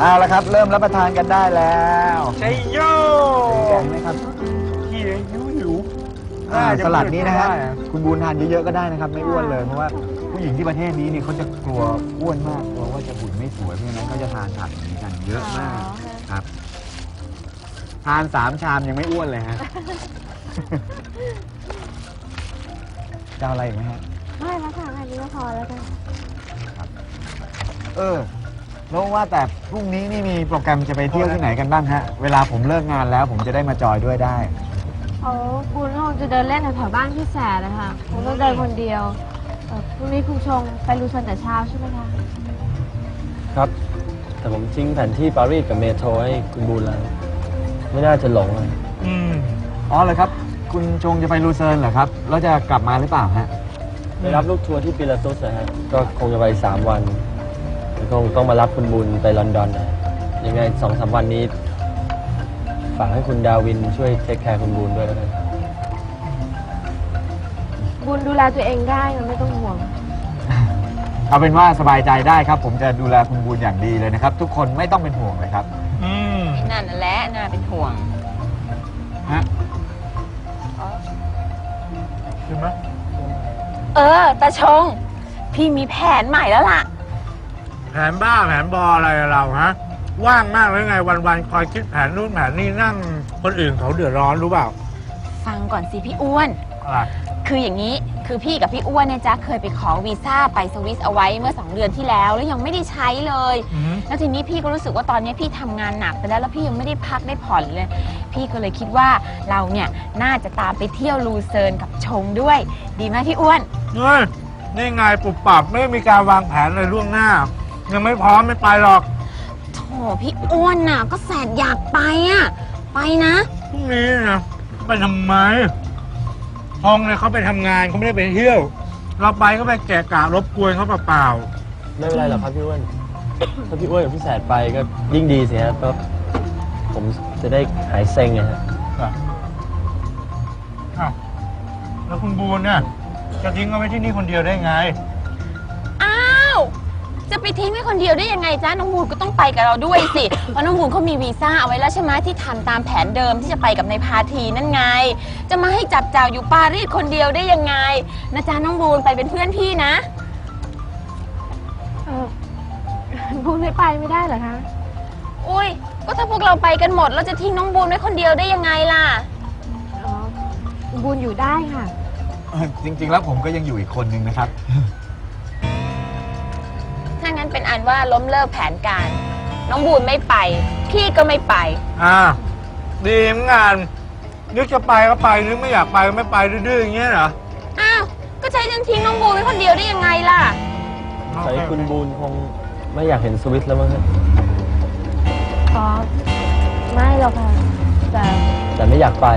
ดครับเอาละครับ เริ่มรับประทานกันได้แล้วใช่โยแกงไหมครับพี่หิวหิวอ่าสลัดนี้นะฮะได้อคุณบูนทานเยอะๆก็ได้นะครับ ไม่อ้วนเลยเพราะว่าผู้หญิงที่ประเทศนี้เนี่ยเขาจะกลัวอ้วนมากกลัวว่าจะหุ่นไม่สวยเพราะฉะนั้นเขาจะทานผักอย่างนี้กันเยอะมากครับ ทานสามชามยังไม่อ้วนเลยฮะจะเอาอะไรอีกไหมฮะไม่แล้วค่ะอันนี้ก็พอแล้วค่ะเออ แล้วว่าแต่พรุ่งนี้นี่มีโปรแกรมจะไปเที่ยวที่ไหนกันบ้างฮะ เวลาผมเลิกงานแล้วผมจะได้มาจอยด้วยได้ เขาคุณคงจะเดินเล่นแถวๆบ้านพี่แสนนะคะคงต้องเดินคนเดียวเอ่อพรุ่งนี้คุณชงไปรูซันแต่เช้าใช่ไหมคะ ครับ แต่ผมทิ้งแผนที่ปารีสกับเมโทรให้คุณบูลแล้ว ไม่น่าจะหลงเลยอืมอ๋อเหรอครับ คุณชงจะไปลูเซิร์นเหรอครับ แล้วจะกลับมาหรือเปล่าฮะ ไปรับลูกทัวร์ที่ปิลาตุสนะฮะก็คงจะไปสามวันแล้ว คงต้องมารับคุณบุญไปลอนดอนนะยังไงสองสามวันนี้ ฝากให้คุณดาวินช่วยเทคแคร์คุณบุญด้วยแล้วกันบุญดูแลตัวเองได้นะไม่ต้องห่วง เอาเป็นว่าสบายใจได้ครับ ผมจะดูแลคุณบูนอย่างดีเลยนะครับ ทุกคนไม่ต้องเป็นห่วงเลยครับ อืมนั่นน่ะแหละน่าเป็นห่วง ฮะใช่ไหมเออตาชง พี่มีแผนใหม่แล้วล่ะ แผนบ้าแผนบออะไรเราฮะว่างมากเลยไงวันๆคอยคิดแผนนู่นแผนนี่นั่งคนอื่นเขาเดือดร้อนรู้เปล่าฟังก่อนสิพี่อ้วน อะไรคืออย่างนี้คือพี่กับพี่อ้วนเนี่ยจ้ะเคยไปขอวีซ่าไปสวิสเอาไว้เมื่อ2เดือนที่แล้ว แล้วยังไม่ได้ใช้เลย อืมแล้วทีนี้พี่ก็รู้สึกว่าตอนนี้พี่ทำงานหนักไปแล้วแล้วพี่ยังไม่ได้พักได้ผ่อนเลย พี่ก็เลยคิดว่าเราเนี่ยน่าจะตามไปเที่ยวลูเซิร์นกับชงด้วย ดีไหมพี่อ้วน เฮ้ยนี่ไงปุบปับไม่มีการวางแผนเลยล่วงหน้า ยังไม่พร้อมไม่ไปหรอกโถพี่อ้วนน่ะ ก็แสนอยากไปอะ ไปนะ พรุ่งนี้นะไปทำไมทองเนี่ยเขาไปทำงานเขาไม่ได้ไปเที่ยว เราไปก็ไปแกะกะรบกวนเขาเปล่าไม่เป็นไรหรอกครับพี่อ้วน ถ้าพี่อ้วนกับพี่แสดไปก็ยิ่งดีสิฮะเพราะผมจะได้หายเซ็งไงฮะๆอ้าวแล้วคุณบูนเนี่ยจะทิ้งเอาไว้ที่นี่คนเดียวได้ไงอ้าว จะไปทิ้งไว้คนเดียวได้ยังไงจ้าน้องมูลก็ต้องไปกับเราด้วยสิ เพราะน้องมูลเขามีวีซ่าเอาไว้แล้วใช่ไหมที่ทำตามแผนเดิมที่จะไปกับในายพาทีนั่นไง จะมาให้จับจ่าวอยู่ปารีสคนเดียวได้ยังไงนะจ๊ะน้องบูลไปเป็นเพื่อนพี่นะ เออบุญไม่ไปไม่ได้เหรอคะ อุ้ย ก็ถ้าพวกเราไปกันหมดเราจะทิ้งน้องบูลไว้คนเดียวได้ยังไงล่ะ อ๋อบุญอยู่ได้ค่ะ เอ่อจริง ๆ แล้วผมก็ยังอยู่อีกคนนึงนะครับถ้างั้นเป็นอันว่าล้มเลิกแผนการ น้องบูลไม่ไป พี่ก็ไม่ไป อ่าดีเหมือนกันนึกจะไปก็ไปนึกไม่อยากไปก็ไม่ไปดื้อๆอย่างเงี้ยเหรออ้าว ก็ใช้ฉันทิ้งน้องบูลไว้คนเดียวได้ยังไงล่ะ ใส่คุณบูลคงไม่อยากเห็นสวิตแล้วมั้งฮะอ๋อ ไม่หรอกค่ะ แต่แต่ไม่อยากไป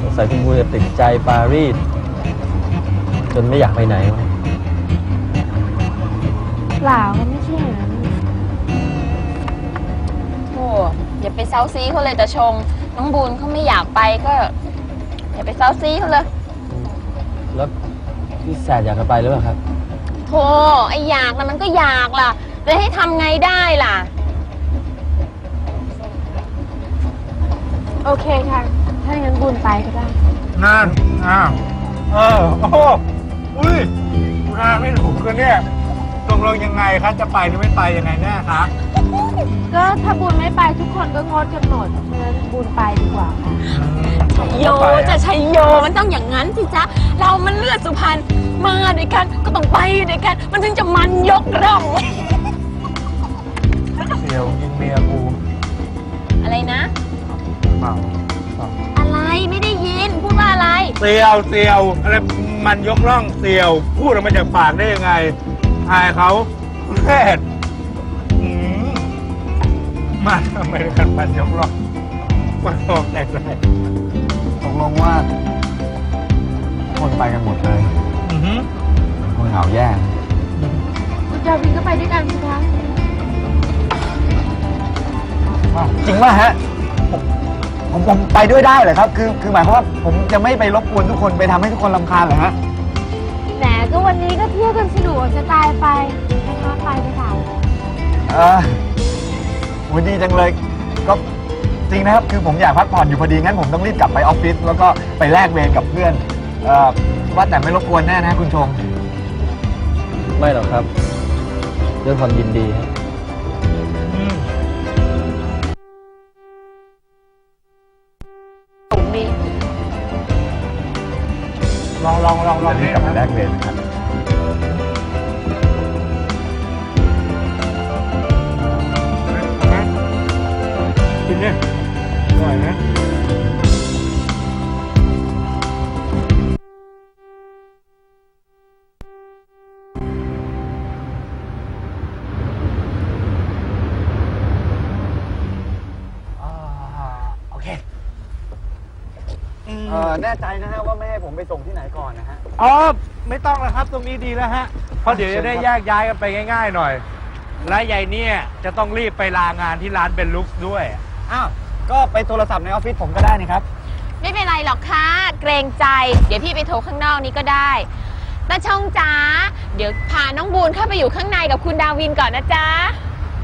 สงสัยคุณบูลจะติดใจปารีสจนไม่อยากไปไหนวะ เปล่าก็ไม่ใช่อย่างนั้นโอ้อย่าไปเซาซีเขาเลยแต่ชง น้องบูลเขาไม่อยากไปก็ อย่าไปเซาซีเขาเลยแล้วพี่แสดอยากจะไปหรือเปล่าครับ โธ่ไออยากนะมันก็อยากล่ะจะให้ทำไงได้ล่ะ โอเคค่ะ ถ้าอย่างนั้นบุญไปก็ได้ นั่นอ้าวเออโอ้โหอุ้ยคุณอาไม่ถูกกันเนี่ย ตกลงยังไงคะจะไปหรือไม่ไปยังไงแน่คะก็ถ้าบุญไม่ไปทุกคนก็งดกันหมดฉะนั้นบุญไปดีกว่าค่ะโยจะใช้โยมันต้องอย่างนั้นสิจ๊ะ เรามันเลือดสุพรรณมาด้วยกันก็ต้องไปด้วยกัน มันถึงจะมันยกร่องเสียวยิงเมียกูอะไรนะเปล่าอะไรไม่ได้ยินพูดว่าอะไรเสียวเสียวอะไรมันยกร่องเสียว พูดออกมาจากปากได้ยังไง อายเขาแรดอืมมาอเมริกันมันยกร่องมันออกแตกเลยตกลงว่าทุกคนไปกันหมดเลยอือหือคงเหงาแย่คุณจาวินก็ไปด้วยกันสิคะอ้าวจริงว่าฮะผมผมผมไปด้วยได้เหรอครับ คือคือหมายความว่าผมจะไม่ไปรบกวนทุกคนไปทำให้ทุกคนรำคาญเหรอฮะแหม ก็วันนี้ก็เที่ยวกันสนุกจะตายไปนะคะไปไปสามเออโหดีจังเลย ก็จริงนะครับ คือผมอยากพักผ่อนอยู่พอดี งั้นผมต้องรีบกลับไปออฟฟิศแล้วก็ไปแลกเวรกับเพื่อนเออว่าแต่ไม่รบกวนแน่นะคุณชง ไม่หรอกครับ ด้วยความยินดีครับ ลองลองลองลองจะรีบกลับไปแลกเวรนะครับกินเนี่ยอร่อยนะโอเค เออแน่ใจนะฮะว่าไม่ให้ผมไปส่งที่ไหนก่อนนะฮะ อ๋อไม่ต้องแล้วครับตรงนี้ดีแล้วฮะเพราะเดี๋ยวจะได้แยกย้ายกันไปง่าย ๆ หน่อย และยายเนี่ยจะต้องรีบไปลางานที่ร้านเบนลุกด้วย อ้าว ก็ไปโทรศัพท์ในออฟฟิศผมก็ได้นี่ครับ ไม่เป็นไรหรอกค่ะ เกรงใจ เดี๋ยวพี่ไปโทรข้างนอกนี้ก็ได้ตาชงจ๋าเดี๋ยวพาน้องบูนเข้าไปอยู่ข้างในกับคุณดาวินก่อนนะจ๊ะ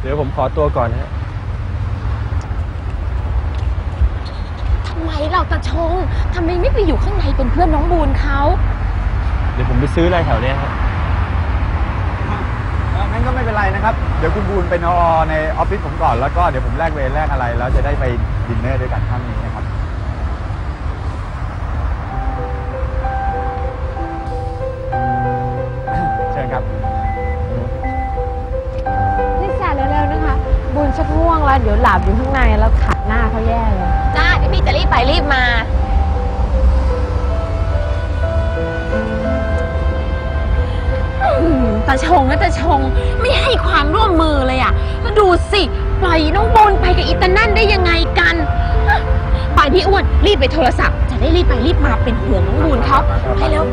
เดี๋ยวผมขอตัวก่อนนะฮะ ทำ ไมเราตาชงทำไมไม่ไปอยู่ข้างในเป็นเพื่อนน้องบูนเขาเดี๋ยวผมไปซื้ออะไรแถวเนี้ยครับเอ่องั้นก็ไม่เป็นไรนะครับ เดี๋ยวคุณบูนไปนอในออฟฟิศผมก่อนแล้วก็เดี๋ยวผมแลกเวรแลกอะไร แล้วจะได้ไปดินเนอร์ด้วยกันค่ำนี้นะครับ เชิญครับ นี่แสนเร็วๆนะคะบุญชักง่วงแล้ว เดี๋ยวหลับอยู่ข้างในแล้วขัดหน้าเขาแย่เลย จ้าเดี๋ยวพี่จะรีบไปรีบมา อืมตาชงนะตาชงไม่ให้ความร่วมมือเลยอะแล้วดูสิ ปล่อยน้องบนไปกับอีตานั่นได้ยังไงกันฮะไปพี่อ้วนรีบไปโทรศัพท์ จะได้รีบไปรีบมาเป็นห่วงน้องบูนเขาไปเร็ว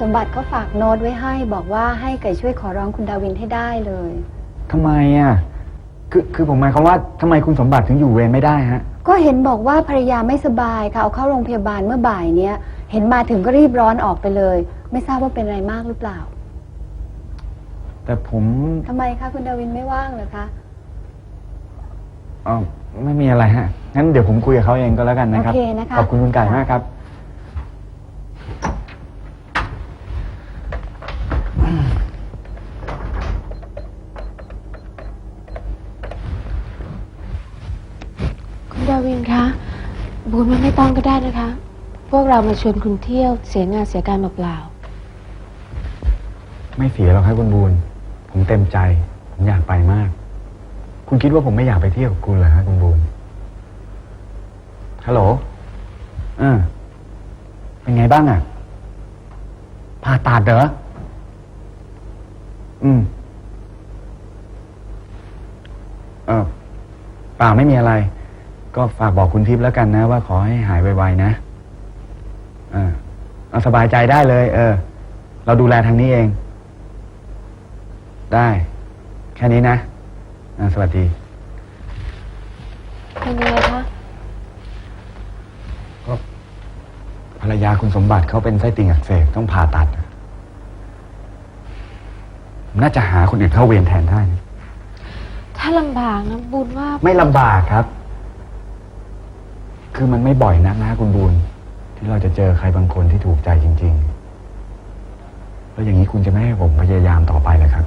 สมบัติเขาฝากโน้ตไว้ให้ บอกว่าให้ไก่ช่วยขอร้องคุณดาวินให้ได้เลย ทำไมอะ คือคือผมหมายความว่าทำไมคุณสมบัติถึงอยู่เวรไม่ได้ฮะ ก็เห็นบอกว่าภรรยาไม่สบายค่ะเอาเข้าโรงพยาบาลเมื่อบ่ายเนี้ยเห็นมาถึงก็รีบร้อนออกไปเลย ไม่ทราบว่าเป็นอะไรมากหรือเปล่าแต่ผมทำไมคะคุณดาวินไม่ว่างเหรอคะเออไม่มีอะไรฮะงั้นเดี๋ยวผมคุยกับเขาเองก็แล้วกันนะครับโอเคนะคะ ขอบคุณคุณไก่มากครับ คุณดาวินคะ บุญว่าไม่ต้องก็ได้นะคะ พวก เรามาชวนคุณเที่ยวเสียงานเสียการเปล่าไม่เสียหรอกครับคุณบูนผมเต็มใจ ผมอยากไปมาก คุณคิดว่าผมไม่อยากไปเที่ยวกับคุณเหรอฮะคุณบูนฮัลโหลเออเป็นไงบ้างอะผ่าตัดเหรอ อืม เออเปล่าไม่มีอะไร ก็ฝากบอกคุณทิพย์แล้วกันนะ ว่าขอให้หายไวๆนะ เออเอาสบายใจได้เลย เออ เราดูแลทางนี้เอง ได้ แค่นี้นะอ่าสวัสดีๆเป็นยังไงคะภรรยาคุณสมบัติเขาเป็นไส้ติ่งอักเสบต้องผ่าตัดผมน่าจะหาคนอื่นเข้าเวรแทนได้นะถ้าลำบากนะบุญว่า ไม่ลำบากครับ คือมันไม่บ่อยนักนะคุณบูน ที่เราจะเจอใครบางคนที่ถูกใจจริง ๆ แล้วอย่างนี้คุณจะไม่ให้ผมพยายามต่อไปเลยครับ